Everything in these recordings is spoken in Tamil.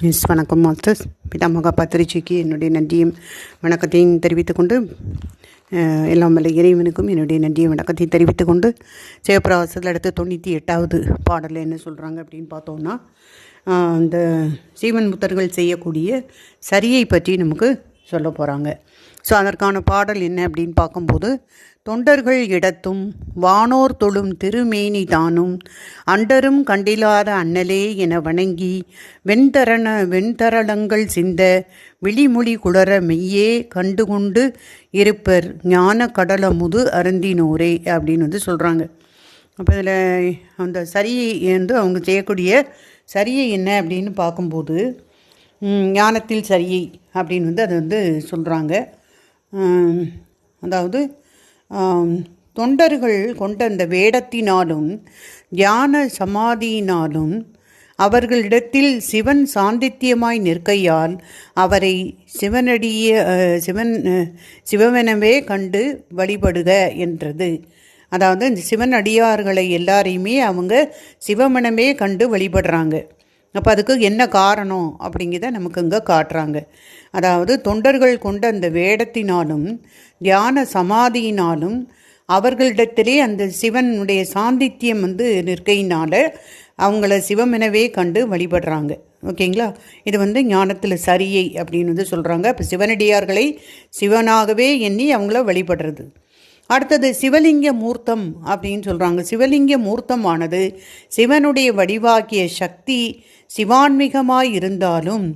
மிஸ் வணக்கம் மாஸ்டர்ஸ் பிதாமகா பத்திரிச்சிக்கு என்னுடைய நன்றியும் வணக்கத்தையும் தெரிவித்துக்கொண்டு எல்லாம் வல்ல இறைவனுக்கும் என்னுடைய நன்றியும் வணக்கத்தையும் தெரிவித்துக்கொண்டு சிவபிரவாசத்தில் அடுத்து தொண்ணூற்றி எட்டாவது பாடலில் என்ன சொல்கிறாங்க அப்படின்னு பார்த்தோம்னா அந்த இந்த சீவன் முத்தர்கள் செய்யக்கூடிய சரியை பற்றி நமக்கு சொல்ல போகிறாங்க ஸோ அதற்கான பாடல் என்ன அப்படின்னு பார்க்கும்போது தொண்டர்கள் இடத்தும் வானோர் தொழும் திருமேனி தானும் அண்டரும் கண்டிலாத அண்ணலே என வணங்கி வெண்தரண வெண்தரளங்கள் சிந்த விழிமொழி குளர மெய்யே கண்டுகொண்டு இருப்பர் ஞான கடலமுது அருந்தினோரே அப்படின்னு வந்து சொல்கிறாங்க அப்போ இதில் அந்த சரியை வந்து அவங்க செய்யக்கூடிய சரியை என்ன அப்படின்னு பார்க்கும்போது ஞானத்தில் சரியை அப்படின்னு வந்து அதை வந்து சொல்கிறாங்க அதாவது தொண்டர்கள் கொண்ட அந்த வேடத்தினாலும் தியான சமாதியினாலும் அவர்களிடத்தில் சிவன் சாந்தித்தியமாய் நிற்கையால் அவரை சிவனடிய சிவன் சிவவெனவே சிவமெனவே கண்டு வழிபடுக என்றது. அதாவது இந்த சிவன் அடியார்களை எல்லாரையுமே அவங்க சிவமனமே கண்டு வழிபடுறாங்க. அப்போ அதுக்கு என்ன காரணம் அப்படிங்கிறத நமக்கு இங்கே காட்டுறாங்க. அதாவது தொண்டர்கள் கொண்ட அந்த வேடத்தினாலும் தியான சமாதியினாலும் அவர்களிடத்திலே அந்த சிவனுடைய சாந்தித்தியம் வந்து நிற்கையினால் அவங்கள சிவமெனவே கண்டு வழிபடுறாங்க. ஓகேங்களா? இது வந்து ஞானத்தில் சரியை அப்படின்னு வந்து சொல்கிறாங்க இப்போ சிவனடியார்களை சிவனாகவே எண்ணி அவங்கள வழிபடுறது. அடுத்தது சிவலிங்க மூர்த்தம் அப்படின்னு சொல்கிறாங்க சிவலிங்க மூர்த்தமானது சிவனுடைய வடிவாகிய சக்தி சிவான்மிகமாய் இருந்தாலும்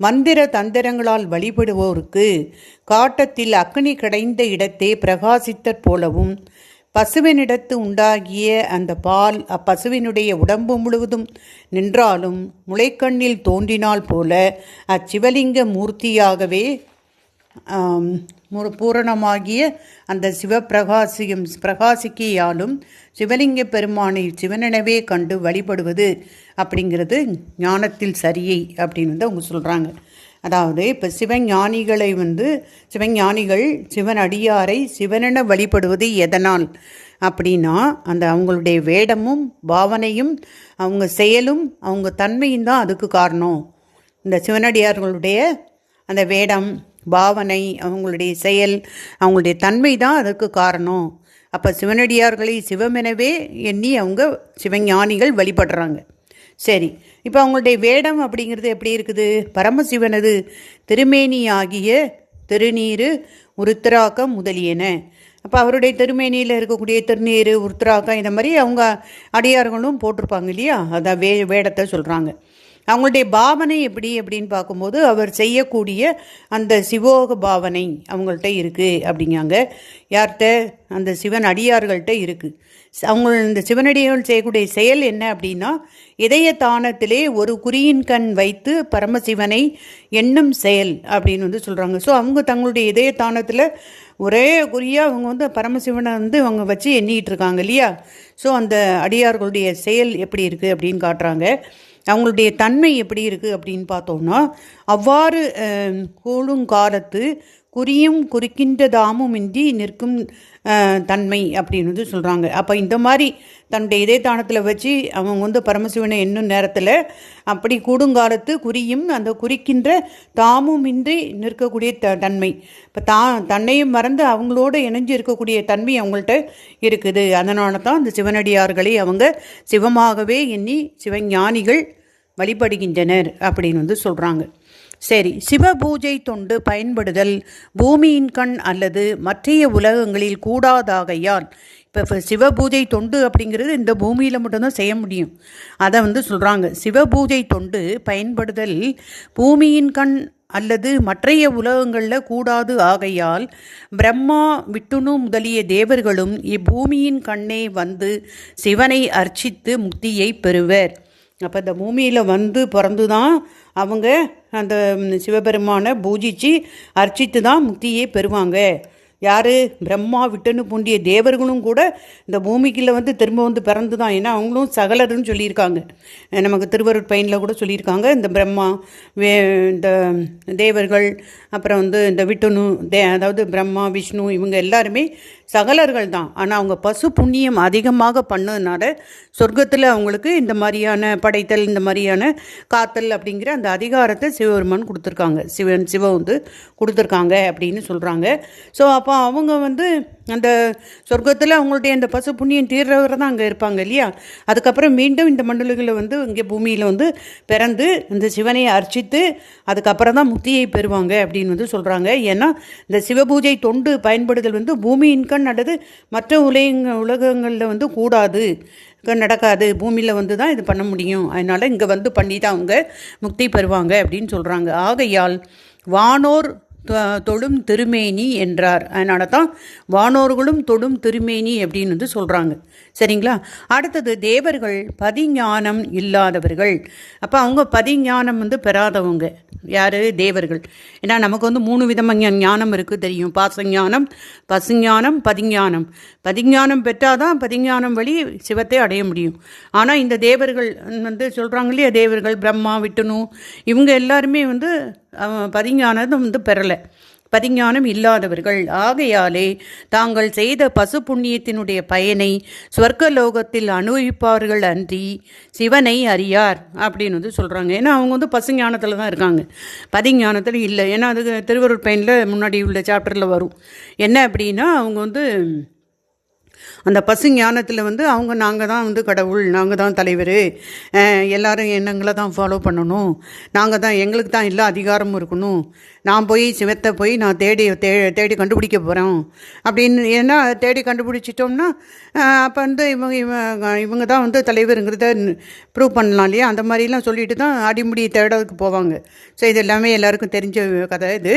மந்திர தந்திரங்களால் வழிபடுவோருக்கு காட்டத்தில் அக்னி கிடைந்த இடத்தை பிரகாசித்தற் போலவும் பசுவினிடத்து உண்டாகிய அந்த பால் அப்பசுவினுடைய உடம்பு முழுவதும் நின்றாலும் முளைக்கண்ணில் தோன்றினால் போல அச்சிவலிங்க மூர்த்தியாகவே பூரணமாகிய அந்த சிவப்பிரகாசியும் பிரகாசிக்கையாலும் சிவலிங்க பெருமானை சிவனெனவே கண்டு வழிபடுவது அப்படிங்கிறது ஞானத்தில் சரியை அப்படின்னு வந்து அவங்க சொல்கிறாங்க அதாவது இப்போ சிவஞானிகளை வந்து சிவஞானிகள் சிவன் அடியாரை சிவனென வழிபடுவது எதனால்? அப்படின்னா அந்த அவங்களுடைய வேடமும் பாவனையும் அவங்க செயலும் அவங்க தன்மையும் தான் அதுக்கு காரணம். இந்த சிவனடியார்களுடைய அந்த வேடம் பாவனை அவங்களுடைய செயல் அவங்களுடைய தன்மை தான் அதுக்கு காரணம். அப்போ சிவனடியார்களை சிவமெனவே எண்ணி அவங்க சிவஞானிகள் வழிபடுறாங்க. சரி இப்போ அவங்களுடைய வேடம் அப்படிங்கிறது எப்படி இருக்குது? பரமசிவனது திருமேனி ஆகிய திருநீரு உருத்திராக்கம் முதலியன. அப்போ அவருடைய திருமேனியில் இருக்கக்கூடிய திருநீர் உருத்திராக்கம் இந்த மாதிரி அவங்க அடியார்களும் போட்டிருப்பாங்க இல்லையா? அதான் வே வேடத்தை சொல்கிறாங்க அவங்களுடைய பாவனை எப்படி அப்படின்னு பார்க்கும்போது அவர் செய்யக்கூடிய அந்த சிவோக பாவனை அவங்கள்ட்ட இருக்குது அப்படிங்காங்க யார்கிட்ட? அந்த சிவன் அடியார்கள்ட்ட இருக்குது அவங்க இந்த சிவனடியார்கள் செய்யக்கூடிய செயல் என்ன அப்படின்னா இதய தானத்திலே ஒரு குறியின் கண் வைத்து பரமசிவனை எண்ணும் செயல் அப்படின்னு வந்து சொல்கிறாங்க ஸோ அவங்க தங்களுடைய இதய தானத்தில் ஒரே குறியாக அவங்க வந்து பரமசிவனை வந்து அவங்க வச்சு எண்ணிகிட்டு இருக்காங்க இல்லையா? ஸோ அந்த அடியார்களுடைய செயல் எப்படி இருக்குது அப்படின்னு காட்டுறாங்க. அவங்களுடைய தன்மை எப்படி இருக்குது அப்படின்னு பார்த்தோம்னா அவ்வாறு அஹ், குறியும் குறிக்கின்றதாமுமின்றி நிற்கும் தன்மை அப்படின்னு வந்து சொல்கிறாங்க அப்போ இந்த மாதிரி தன்னுடைய இதயத்தானத்தில் வச்சு அவங்க வந்து பரமசிவனை என்னும் நேரத்தில் அப்படி கூடுங்காலத்து குறியும் அந்த குறிக்கின்ற தாமுமின்றி நிற்கக்கூடிய த தன்மை. இப்போ தா தன்னையும் மறந்து அவங்களோட இணைஞ்சு இருக்கக்கூடிய தன்மை அவங்கள்ட்ட இருக்குது. அதனால தான் அந்த சிவனடியார்களை அவங்க சிவமாகவே எண்ணி சிவஞானிகள் வழிபடுகின்றனர் அப்படின்னு வந்து சொல்கிறாங்க சரி சிவ பூஜை தொண்டு பயன்படுதல் பூமியின் கண் அல்லது மற்றைய உலகங்களில் கூடாதாகையால் இப்போ சிவ பூஜை தொண்டு அப்படிங்கிறது இந்த பூமியில் மட்டும்தான் செய்ய முடியும். அதை வந்து சொல்கிறாங்க சிவ பூஜை தொண்டு பயன்படுதல் பூமியின் கண் அல்லது மற்றைய உலகங்களில் கூடாது ஆகையால் பிரம்மா விட்டுணு முதலிய தேவர்களும் இப்பூமியின் கண்ணே வந்து சிவனை அர்ச்சித்து முக்தியை பெறுவர். அப்போ இந்த பூமியில் வந்து பிறந்து தான் அவங்க அந்த சிவபெருமானை பூஜித்து அர்ச்சித்து தான் முக்தியே பெறுவாங்க. யார்? பிரம்மா விட்டுன்னு பூண்டிய தேவர்களும் கூட இந்த பூமிக்குள்ளே வந்து திரும்ப வந்து பிறந்து தான் ஏன்னா அவங்களும் சகலருன்னு சொல்லியிருக்காங்க. நமக்கு திருவருட் பையனில் கூட சொல்லியிருக்காங்க. இந்த பிரம்மா வே இந்த தேவர்கள் அப்புறம் வந்து இந்த விட்டனு தே அதாவது பிரம்மா விஷ்ணு இவங்க எல்லாருமே சகலர்கள் தான். ஆனால் அவங்க பசு புண்ணியம் அதிகமாக பண்ணதுனால சொர்க்கத்தில் அவங்களுக்கு இந்த மாதிரியான படைத்தல் இந்த மாதிரியான காத்தல் அப்படிங்கிற அந்த அதிகாரத்தை சிவபெருமான் கொடுத்துருக்காங்க. சிவன் சிவ வந்து கொடுத்துருக்காங்க அப்படின்னு சொல்கிறாங்க ஸோ அப்போ அவங்க வந்து அந்த சொர்க்கத்தில் அவங்களுடைய அந்த பசு புண்ணியம் தீர்றவர் தான் அங்கே இருப்பாங்க இல்லையா? அதுக்கப்புறம் மீண்டும் இந்த மண்டலங்களில் வந்து இங்கே பூமியில் வந்து பிறந்து இந்த சிவனை அர்ச்சித்து அதுக்கப்புறம் தான் முக்தியை பெறுவாங்க அப்படின்னு வந்து சொல்கிறாங்க ஏன்னா இந்த சிவபூஜை தொண்டு பயன்படுதல் வந்து பூமியின் கண் அல்லது மற்ற உலக உலகங்களில் வந்து கூடாது. நடக்காது. பூமியில் வந்து தான் இது பண்ண முடியும். அதனால் இங்கே வந்து பண்ணி தான் அவங்க முக்தி பெறுவாங்க அப்படின்னு சொல்கிறாங்க ஆகையால் வானோர் தொடும் திருமேனி என்றார். அதனால தான் வானோர்களும் தொடும் திருமேனி அப்படின்னு வந்து சொல்கிறாங்க சரிங்களா? அடுத்தது தேவர்கள் பதிஞானம் இல்லாதவர்கள். அப்போ அவங்க பதிஞானம் வந்து பெறாதவங்க. யார்? தேவர்கள். ஏன்னா நமக்கு வந்து மூணு விதமாக ஞானம் இருக்குது தெரியும். பாசஞானம் பசுஞானம் பதிஞானம். பதிஞானம் பெற்றால் தான் பதிஞானம் வழி சிவத்தை அடைய முடியும். ஆனால் இந்த தேவர்கள் வந்து சொல்கிறாங்க இல்லையா? தேவர்கள் பிரம்மா விட்டுணும் இவங்க எல்லாருமே வந்து பதிஞானத்தை வந்து பெறலை. பதிஞானம் இல்லாதவர்கள். ஆகையாலே தாங்கள் செய்த பசு புண்ணியத்தினுடைய பயனை ஸ்வர்க்கலோகத்தில் அனுபவிப்பார்கள் அன்றி சிவனை அறியார் அப்படின்னு வந்து சொல்கிறாங்க ஏன்னா அவங்க வந்து பசு ஞானத்தில் தான் இருக்காங்க. பதிஞானத்தில் இல்லை. ஏன்னா அது திருவருட் பயனில் முன்னாடி உள்ள சாப்டரில் வரும். என்ன அப்படின்னா அவங்க வந்து அந்த பசு ஞானத்தில் வந்து அவங்க நாங்கள் தான் வந்து கடவுள் நாங்கள் தான் தலைவர். எல்லாரும் எண்ணங்களை தான் ஃபாலோ பண்ணணும். நாங்கள் தான் எங்களுக்கு தான் எல்லா அதிகாரமும் இருக்கணும். நான் போய் சிவத்தை போய் நான் தேடி தே தேடி கண்டுபிடிக்க போகிறோம் அப்படின்னு ஏன்னா தேடி கண்டுபிடிச்சிட்டோம்னா அப்போ வந்து இவங்க இவங்க இவங்க தான் வந்து தலைவருங்கிறத ப்ரூவ் பண்ணலாம் இல்லையா? அந்த மாதிரிலாம் சொல்லிட்டு தான் அடிமுடி தேடலுக்கு போவாங்க. ஸோ இது எல்லாமே எல்லாருக்கும் தெரிஞ்ச கதை இது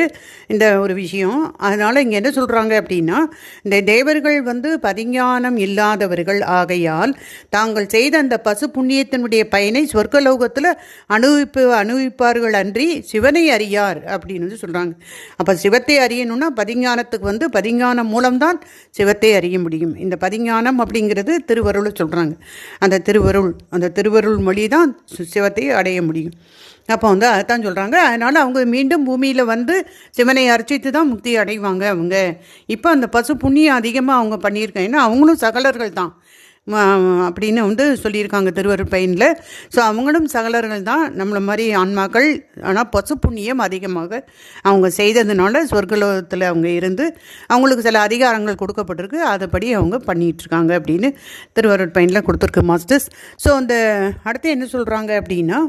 இந்த ஒரு விஷயம். அதனால் இங்கே என்ன சொல்கிறாங்க அப்படின்னா இந்த தேவர்கள் வந்து அபிமானம் இல்லாதவர்கள் ஆகையால் தாங்கள் செய்த அந்த பசு புண்ணியத்தினுடைய பயனை சொர்க்கலோகத்தில் அனுபவிப்பு அனுபவிப்பார்கள் அன்றி சிவனை அறியார் அப்படின்னு சொல்கிறாங்க அப்போ சிவத்தை அறியணும்னா பதிஞானத்துக்கு வந்து பதிஞானம் மூலம்தான் சிவத்தை அறிய முடியும். இந்த பதிஞானம் அப்படிங்கிறது திருவருளை சொல்கிறாங்க அந்த திருவருள் அந்த திருவருள் மொழி தான் சிவத்தை அடைய முடியும். அப்போ வந்து அதைத்தான் சொல்கிறாங்க அதனால் அவங்க மீண்டும் பூமியில் வந்து சிவனை அர்ச்சித்து தான் முக்தி அடைவாங்க அவங்க. இப்போ அந்த பசு புண்ணியம் அதிகமாக அவங்க பண்ணியிருக்காங்க ஏன்னா அவங்களும் சகலர்கள் தான். அப்படின்னு வந்து சொல்லியிருக்காங்க திருவருள் பயனில் ஸோ அவங்களும் சகலர்கள் தான். நம்மளை மாதிரி ஆன்மாக்கள் ஆனால் பசு புண்ணியம் அதிகமாக அவங்க செய்ததுனால சொர்க்கலோகத்தில் அவங்க இருந்து அவங்களுக்கு சில அதிகாரங்கள் கொடுக்கப்பட்டிருக்கு. அதைப்படி அவங்க பண்ணிகிட்ருக்காங்க அப்படின்னு திருவருள் பயனில் கொடுத்துருக்கு மாஸ்டர்ஸ். ஸோ அந்த அடுத்து என்ன சொல்கிறாங்க அப்படின்னா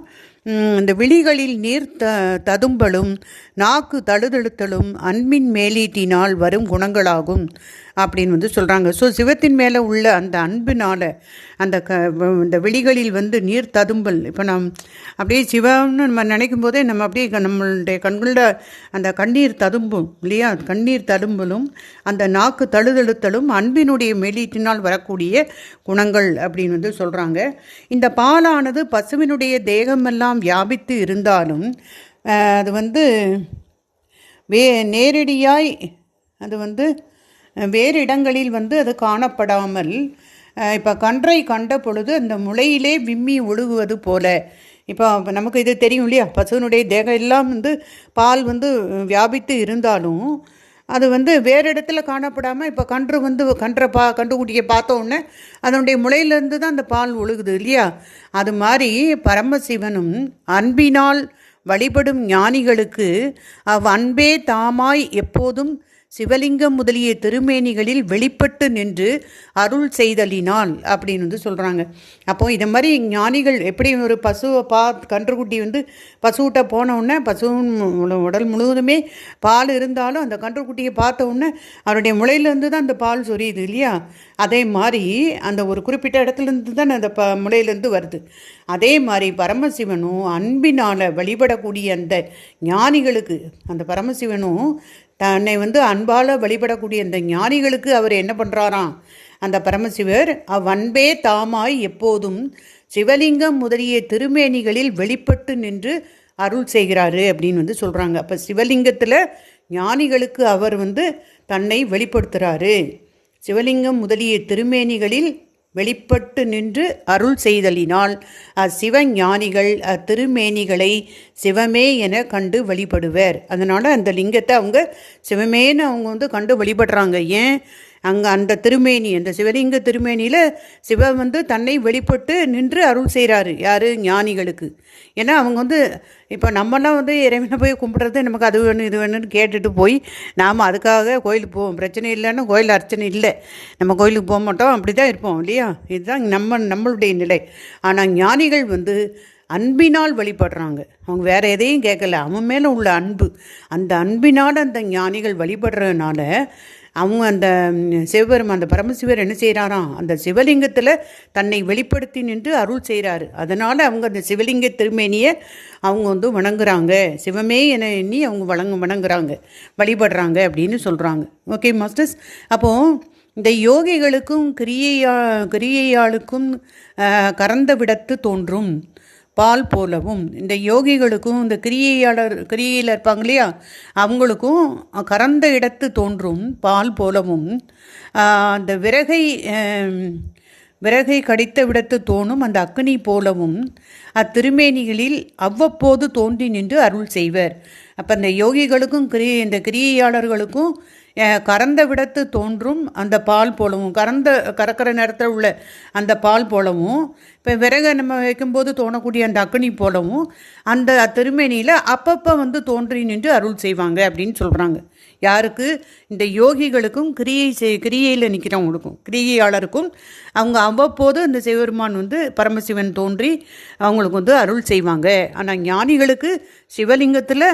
இந்த விழிகளில் நீர் த ததும்பலும் நாக்கு தழுதழுத்தலும் அன்பின் மேலீட்டினால் வரும் குணங்களாகும் அப்படின்னு வந்து சொல்கிறாங்க ஸோ சிவத்தின் மேலே உள்ள அந்த அன்பினால் அந்த க இந்த விழிகளில் வந்து நீர் ததும்பல். இப்போ நம் அப்படியே சிவம்னு நம்ம நினைக்கும் போதே நம்ம அப்படியே நம்மளுடைய கண்களில் அந்த கண்ணீர் ததும்பும் இல்லையா? கண்ணீர் ததும்பலும் அந்த நாக்கு தழுதழுத்தலும் அன்பினுடைய மெலீட்டினால் வரக்கூடிய குணங்கள் அப்படின்னு வந்து சொல்கிறாங்க இந்த பாலானது பசுவினுடைய தேகமெல்லாம் வியாபித்து இருந்தாலும் அது வந்து வே நேரடியாய் அது வந்து வேறு இடங்களில் வந்து அது காணப்படாமல் இப்போ கன்றை கண்ட பொழுது அந்த முளையிலே விம்மி ஒழுகுவது போல. இப்போ நமக்கு இது தெரியும் இல்லையா? பசுனுடைய தேகம் எல்லாம் வந்து பால் வந்து வியாபித்து இருந்தாலும் அது வந்து வேறு இடத்துல காணப்படாமல் இப்போ கன்று வந்து கன்றை பா கண்டுக்குட்டியை பார்த்த அதனுடைய முளையிலேருந்து தான் அந்த பால் ஒழுகுது இல்லையா? அது மாதிரி பரமசிவனும் அன்பினால் வழிபடும் ஞானிகளுக்கு அவ் அன்பே தாமாய் எப்போதும் சிவலிங்கம் முதலிய திருமேனிகளில் வெளிப்பட்டு நின்று அருள் செய்தலினால் அப்படின்னு வந்து சொல்கிறாங்க அப்போ இதை மாதிரி ஞானிகள் எப்படி ஒரு பசுவை பா கன்றுக்குட்டி வந்து பசுவிட்ட போனவுடனே பசுவின் உடல் முழுவதுமே பால் இருந்தாலும் அந்த கன்றுக்குட்டியை பார்த்த உடனே அவருடைய முளையிலேருந்து தான் அந்த பால் சொரியுது இல்லையா? அதே மாதிரி அந்த ஒரு குறிப்பிட்ட இடத்துலேருந்து தான் அந்த ப முளையிலேருந்து வருது. அதே மாதிரி பரமசிவனும் அன்பினால் வழிபடக்கூடிய அந்த ஞானிகளுக்கு அந்த பரமசிவனும் தன்னை வந்து அன்பால் வழிபடக்கூடிய இந்த ஞானிகளுக்கு அவர் என்ன பண்ணுறாராம் அந்த பரமசிவர் அவ்வன்பே தாமாய் எப்போதும் சிவலிங்கம் முதலிய திருமேனிகளில் வெளிப்பட்டு நின்று அருள் செய்கிறாரு அப்படின்னு வந்து சொல்கிறாங்க அப்போ சிவலிங்கத்தில் ஞானிகளுக்கு அவர் வந்து தன்னை வெளிப்படுத்துகிறாரு சிவலிங்கம் முதலிய திருமேனிகளில் வெளிப்பட்டு நின்று அருள் செய்தலினால் அச்சிவஞானிகள் அத்திருமேனிகளை சிவமே என கண்டு வழிபடுவர். அதனால் அந்த லிங்கத்தை அவங்க சிவமேன்னு அவங்க வந்து கண்டு வழிபடுறாங்க. ஏன்? அங்கே அந்த திருமேனி அந்த சிவலிங்க திருமேனியில் சிவன் வந்து தன்னை வெளிப்பட்டு நின்று அருள் செய்கிறாரு யார்? ஞானிகளுக்கு. ஏன்னா அவங்க வந்து இப்போ நம்மலாம் வந்து இறைவனை போய் கும்பிட்றது நமக்கு அது வேணும் இது வேணும்னு கேட்டுட்டு போய் நாம் அதுக்காக கோயிலுக்கு போவோம். பிரச்சனை இல்லைன்னா கோயில் அர்ச்சனை இல்லை. நம்ம கோயிலுக்கு போக மாட்டோம். அப்படி தான் இருப்போம் இல்லையா? இதுதான் நம்ம நம்மளுடைய நிலை. ஆனால் ஞானிகள் வந்து அன்பினால் வழிபடுறாங்க. அவங்க வேறு எதையும் கேட்கல. அவன் மேலே உள்ள அன்பு. அந்த அன்பினால் அந்த ஞானிகள் வழிபடுறதுனால அவங்க அந்த சிவபெருமா அந்த பரமசிவர் என்ன செய்கிறாராம் அந்த சிவலிங்கத்தில் தன்னை வெளிப்படுத்தி நின்று அருள் செய்கிறாரு அதனால் அவங்க அந்த சிவலிங்க திருமேனியை அவங்க வந்து வணங்குறாங்க. சிவமே என எண்ணி அவங்க வணங்க வணங்குறாங்க. வழிபடுறாங்க அப்படின்னு சொல்கிறாங்க ஓகே மாஸ்டர்ஸ்? அப்போது இந்த யோகிகளுக்கும் கிரியையா கிரியையாளுக்கும் கறந்த விடத்து தோன்றும். பால் போலவும் இந்த யோகிகளுக்கும் இந்த கிரியையாளர் கிரியையில் இருப்பாங்க இல்லையா? அவங்களுக்கும் கறந்த இடத்து தோன்றும் பால் போலவும் அந்த விறகை விறகை கடித்த விடத்து தோணும் அந்த அக்னி போலவும் அத்திருமேனிகளில் அவ்வப்போது தோன்றி நின்று அருள் செய்வர். அப்போ இந்த யோகிகளுக்கும் கிரி இந்த கிரியையாளர்களுக்கும் கறந்த விடத்து தோன்றும் அந்த பால் போலவும். கறந்த கறக்கிற நேரத்தில் உள்ள அந்த பால் போலவும் இப்போ விறகை நம்ம வைக்கும்போது தோணக்கூடிய அந்த அக்னி போலவும் அந்த திருமேனியில் அப்பப்போ வந்து தோன்றி நின்று அருள் செய்வாங்க அப்படின்னு சொல்கிறாங்க யாருக்கு? இந்த யோகிகளுக்கும் கிரியை செய் கிரியையில் நிற்கிறவங்களுக்கும் கிரியையாளருக்கும் அவங்க அவ்வப்போது அந்த சிவபெருமான் வந்து பரமசிவன் தோன்றி அவங்களுக்கு வந்து அருள் செய்வாங்க. ஆனால் ஞானிகளுக்கு சிவலிங்கத்தில்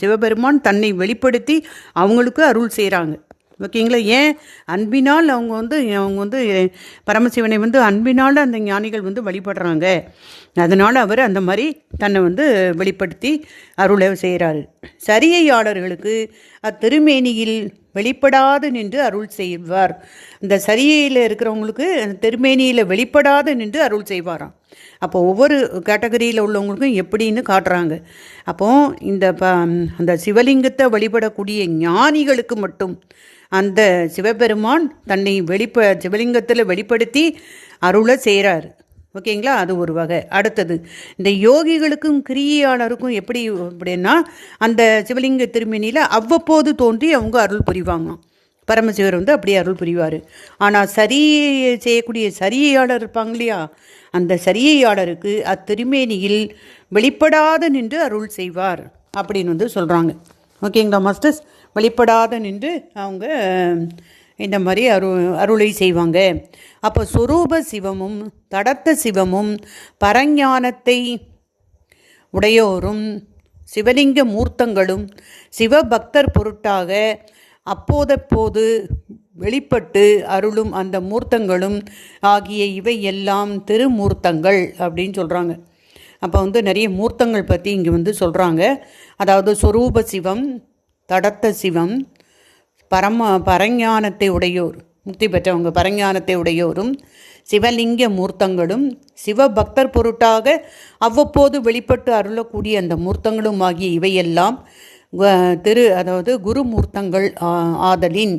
சிவபெருமான் தன்னை வெளிப்படுத்தி அவங்களுக்கு அருள் செய்கிறாங்க ஓகேங்களா? ஏன்? அன்பினால் அவங்க வந்து அவங்க வந்து பரமசிவனை வந்து அன்பினால் அந்த ஞானிகள் வந்து வழிபடுறாங்க. அதனால் அவர் அந்த மாதிரி தன்னை வந்து வெளிப்படுத்தி அருளை செய்கிறாரு சரியையாளர்களுக்கு அத்திருமேனியில் வெளிப்படாது நின்று அருள் செய்வார். இந்த சரியையில் இருக்கிறவங்களுக்கு அந்த திருமேனியில் வெளிப்படாது நின்று அருள் செய்வாராம். அப்போ ஒவ்வொரு கேட்டகரியில் உள்ளவங்களுக்கும் எப்படின்னு காட்டுறாங்க. அப்போ இந்த ப அந்த சிவலிங்கத்தை வழிபடக்கூடிய ஞானிகளுக்கு மட்டும் அந்த சிவபெருமான் தன்னை வெளிப்ப சிவலிங்கத்தில் வெளிப்படுத்தி அருளை செய்கிறார் ஓகேங்களா? அது ஒரு வகை. அடுத்தது இந்த யோகிகளுக்கும் கிரியாளருக்கும் எப்படி அப்படின்னா அந்த சிவலிங்க திருமணியில் அவ்வப்போது தோன்றி அவங்க அருள் புரிவாங்களாம் பரமசிவர் வந்து அப்படியே அருள் புரிவார். ஆனால் சரி செய்யக்கூடிய சரியாளர் இருப்பாங்க இல்லையா? அந்த சரியையாளருக்கு அத்திருமேனியில் வெளிப்படாத நின்று அருள் செய்வார் அப்படின்னு வந்து சொல்கிறாங்க ஓகேங்களா மாஸ்டர்ஸ்? வெளிப்படாத நின்று அவங்க இந்த மாதிரி அரு அருளை செய்வாங்க. அப்போ சுரூப சிவமும் தடத்த சிவமும் பரஞானத்தை உடையோரும் சிவலிங்க மூர்த்தங்களும் சிவபக்தர் பொருட்டாக அப்போதப்போது வெளிப்பட்டு அருளும் அந்த மூர்த்தங்களும் ஆகிய இவை எல்லாம் திருமூர்த்தங்கள் அப்படின்னு சொல்கிறாங்க அப்போ வந்து நிறைய மூர்த்தங்கள் பற்றி இங்கே வந்து சொல்கிறாங்க அதாவது சொரூப சிவம் தடத்த சிவம் பரம பரஞானத்தை உடையோர் முக்தி பெற்றவங்க பரஞானத்தை உடையோரும் சிவலிங்க மூர்த்தங்களும் சிவபக்தர் பொருட்டாக அவ்வப்போது வெளிப்பட்டு அருளக்கூடிய அந்த மூர்த்தங்களும் ஆகிய இவையெல்லாம் திரு அதாவது குருமூர்த்தங்கள் ஆதலின்.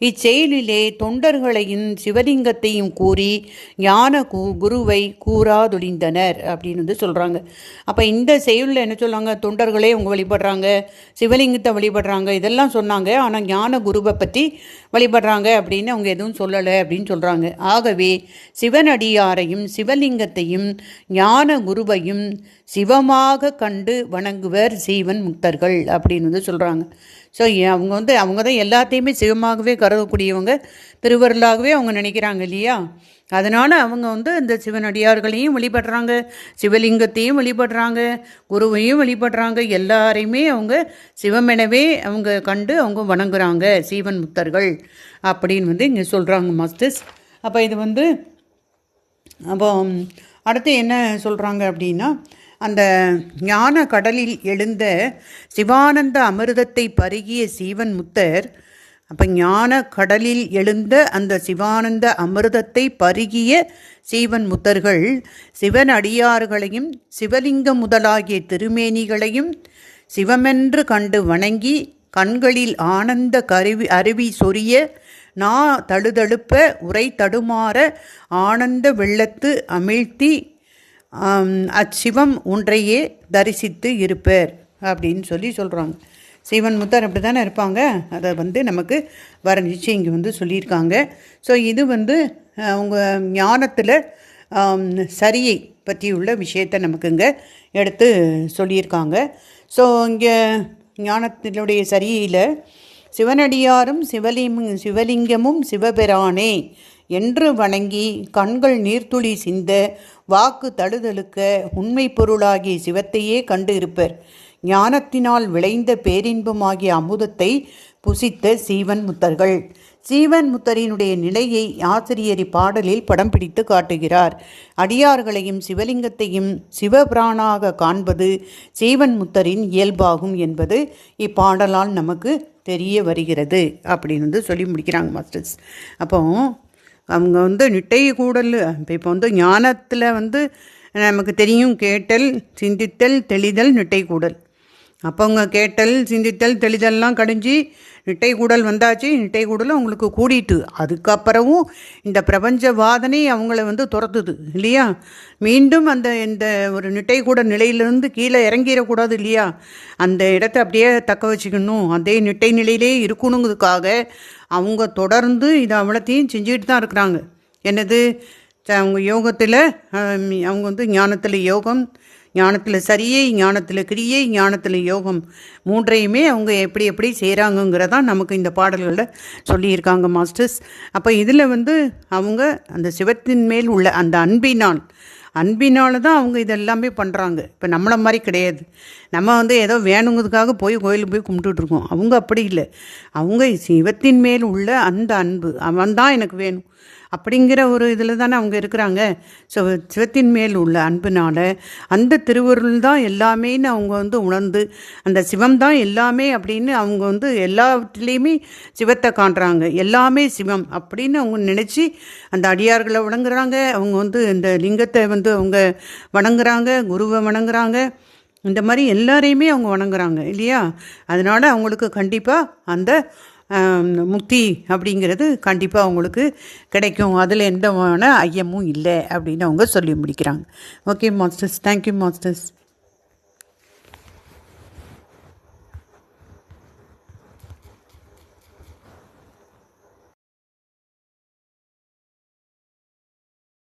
இச்செயலிலே தொண்டர்களையும் சிவலிங்கத்தையும் கூறி ஞான கு குருவை கூறாதொழிந்தனர் அப்படின்னு வந்து சொல்கிறாங்க அப்போ இந்த செயலில் என்ன சொல்கிறாங்க தொண்டர்களே அவங்க வழிபடுறாங்க சிவலிங்கத்தை வழிபடுறாங்க இதெல்லாம் சொன்னாங்க. ஆனால் ஞான குருவை பற்றி வழிபடுறாங்க அப்படின்னு அவங்க எதுவும் சொல்லலை அப்படின்னு சொல்கிறாங்க ஆகவே சிவனடியாரையும் சிவலிங்கத்தையும் ஞான குருவையும் சிவமாக கண்டு வணங்குவர் சீவன் முக்தர்கள் அப்படின்னு வந்து சொல்கிறாங்க ஸோ அவங்க வந்து அவங்க தான் எல்லாத்தையுமே சிவமாகவே கருதக்கூடியவங்க திருவருளாகவே அவங்க நினைக்கிறாங்க இல்லையா? அதனால் அவங்க வந்து இந்த சிவனடியார்களையும் வழிபடுறாங்க சிவலிங்கத்தையும் வழிபடுறாங்க குருவையும் வழிபடுறாங்க எல்லாரையுமே அவங்க சிவமெனவே அவங்க கண்டு அவங்க வணங்குறாங்க சீவன் முத்தர்கள் அப்படின்னு வந்து இங்கே சொல்கிறாங்க மாஸ்டர்ஸ். அப்போ இது வந்து அப்போ அடுத்து என்ன சொல்கிறாங்க அப்படின்னா அந்த ஞான கடலில் எழுந்த சிவானந்த அமிர்தத்தை பருகிய சீவன் முத்தர் அப்போ ஞான கடலில் எழுந்த அந்த சிவானந்த அமிர்தத்தை பருகிய சீவன் முத்தர்கள் சிவன் அடியார்களையும் சிவலிங்கம் முதலாகிய திருமேனிகளையும் சிவமென்று கண்டு வணங்கி கண்களில் ஆனந்த கருவி அருவி சொரிய நா தழுதழுப்ப உரை தடுமாற ஆனந்த வெள்ளத்து அமிழ்த்தி அச்சிவம் ஒன்றையே தரிசித்து இருப்பர் அப்படின்னு சொல்லி சொல்கிறாங்க சிவன் முத்தார் அப்படி தானே இருப்பாங்க? அதை வந்து நமக்கு வர்ணித்து இங்கே வந்து சொல்லியிருக்காங்க. ஸோ இது வந்து அவங்க ஞானத்தில் சரியை பற்றியுள்ள விஷயத்தை நமக்கு இங்கே எடுத்து சொல்லியிருக்காங்க. ஸோ இங்கே ஞானத்தினுடைய சரியில் சிவனடியாரும் சிவலிங் சிவலிங்கமும் சிவபெரானே என்று வணங்கி கண்கள் நீர்த்துளி சிந்த வாக்கு தழுதழுக்க உண்மை பொருளாகிய சிவத்தையே கண்டு இருப்பர் ஞானத்தினால் விளைந்த பேரின்பமாகிய அமுதத்தை புசித்த சீவன் முத்தர்கள். சீவன் முத்தரினுடைய நிலையை ஆசிரியர் பாடலில் படம் பிடித்து காட்டுகிறார். அடியார்களையும் சிவலிங்கத்தையும் சிவபிராணாக காண்பது சீவன் முத்தரின் இயல்பாகும் என்பது இப்பாடலால் நமக்கு தெரிய வருகிறது. அப்படின்னு வந்து சொல்லி முடிக்கிறாங்க மாஸ்டர்ஸ். அப்போ அவங்க வந்து நிட்டை கூடல் இப்போ இப்போ வந்து ஞானத்தில் வந்து நமக்கு தெரியும் கேட்டல் சிந்தித்தல் தெளிதல் நிட்டை கூடல் அப்போ அவங்க கேட்டல் சிந்தித்தல் தெளிதல்லாம் கடிஞ்சு நிட்டை கூடல் வந்தாச்சு. நிட்டை கூடலும் அவங்களுக்கு கூடிட்டு. அதுக்கப்புறமும் இந்த பிரபஞ்ச வாதனை அவங்கள வந்து துரத்துது இல்லையா? மீண்டும் அந்த இந்த ஒரு நிட்டை கூட நிலையிலிருந்து கீழே இறங்கிடக்கூடாது இல்லையா? அந்த இடத்த அப்படியே தக்க வச்சுக்கணும். அதே நிட்டை நிலையிலே இருக்கணுங்கிறதுக்காக அவங்க தொடர்ந்து இதை அவ்வளோத்தையும் செஞ்சுக்கிட்டு தான் இருக்கிறாங்க. என்னது? அவங்க யோகத்தில் அவங்க வந்து ஞானத்தில் யோகம் ஞானத்தில் சரியை ஞானத்தில் கிரியை ஞானத்தில் யோகம் மூன்றையுமே அவங்க எப்படி எப்படி செய்கிறாங்கங்கிறதான் நமக்கு இந்த பாடல்களில் சொல்லியிருக்காங்க மாஸ்டர்ஸ். அப்போ இதில் வந்து அவங்க அந்த சிவத்தின் மேல் உள்ள அந்த அன்பினால் அன்பினால தான் அவங்க இதெல்லாமே பண்ணுறாங்க இப்போ நம்மளை மாதிரி கிடையாது. நம்ம வந்து ஏதோ வேணுங்கிறதுக்காக போய் கோயிலுக்கு போய் கும்பிட்டுட்ருக்கோம் அவங்க அப்படி இல்லை. அவங்க சிவத்தின் மேல் உள்ள அந்த அன்பு அவன் தான் எனக்கு வேணும். அப்படிங்கிற ஒரு இதில் தானே அவங்க இருக்கிறாங்க. ஸோ சிவத்தின் மேல் உள்ள அன்புனால் அந்த திருவருள் தான் எல்லாமேன்னு அவங்க வந்து உணர்ந்து அந்த சிவம் தான் எல்லாமே அப்படின்னு அவங்க வந்து எல்லாத்துலேயுமே சிவத்தை காண்றாங்க. எல்லாமே சிவம் அப்படின்னு அவங்க நினச்சி அந்த அடியார்களை வணங்குறாங்க. அவங்க வந்து இந்த லிங்கத்தை வந்து அவங்க வணங்குறாங்க குருவை வணங்குறாங்க. இந்த மாதிரி எல்லாரையுமே அவங்க வணங்குறாங்க இல்லையா? அதனால் அவங்களுக்கு கண்டிப்பாக அந்த முக்தி அப்படிங்கிறது கண்டிப்பாக அவங்களுக்கு கிடைக்கும். அதில் எந்த ஐயமும் இல்லை அப்படின்னு அவங்க சொல்லி முடிக்கிறாங்க. Okay masters thank you masters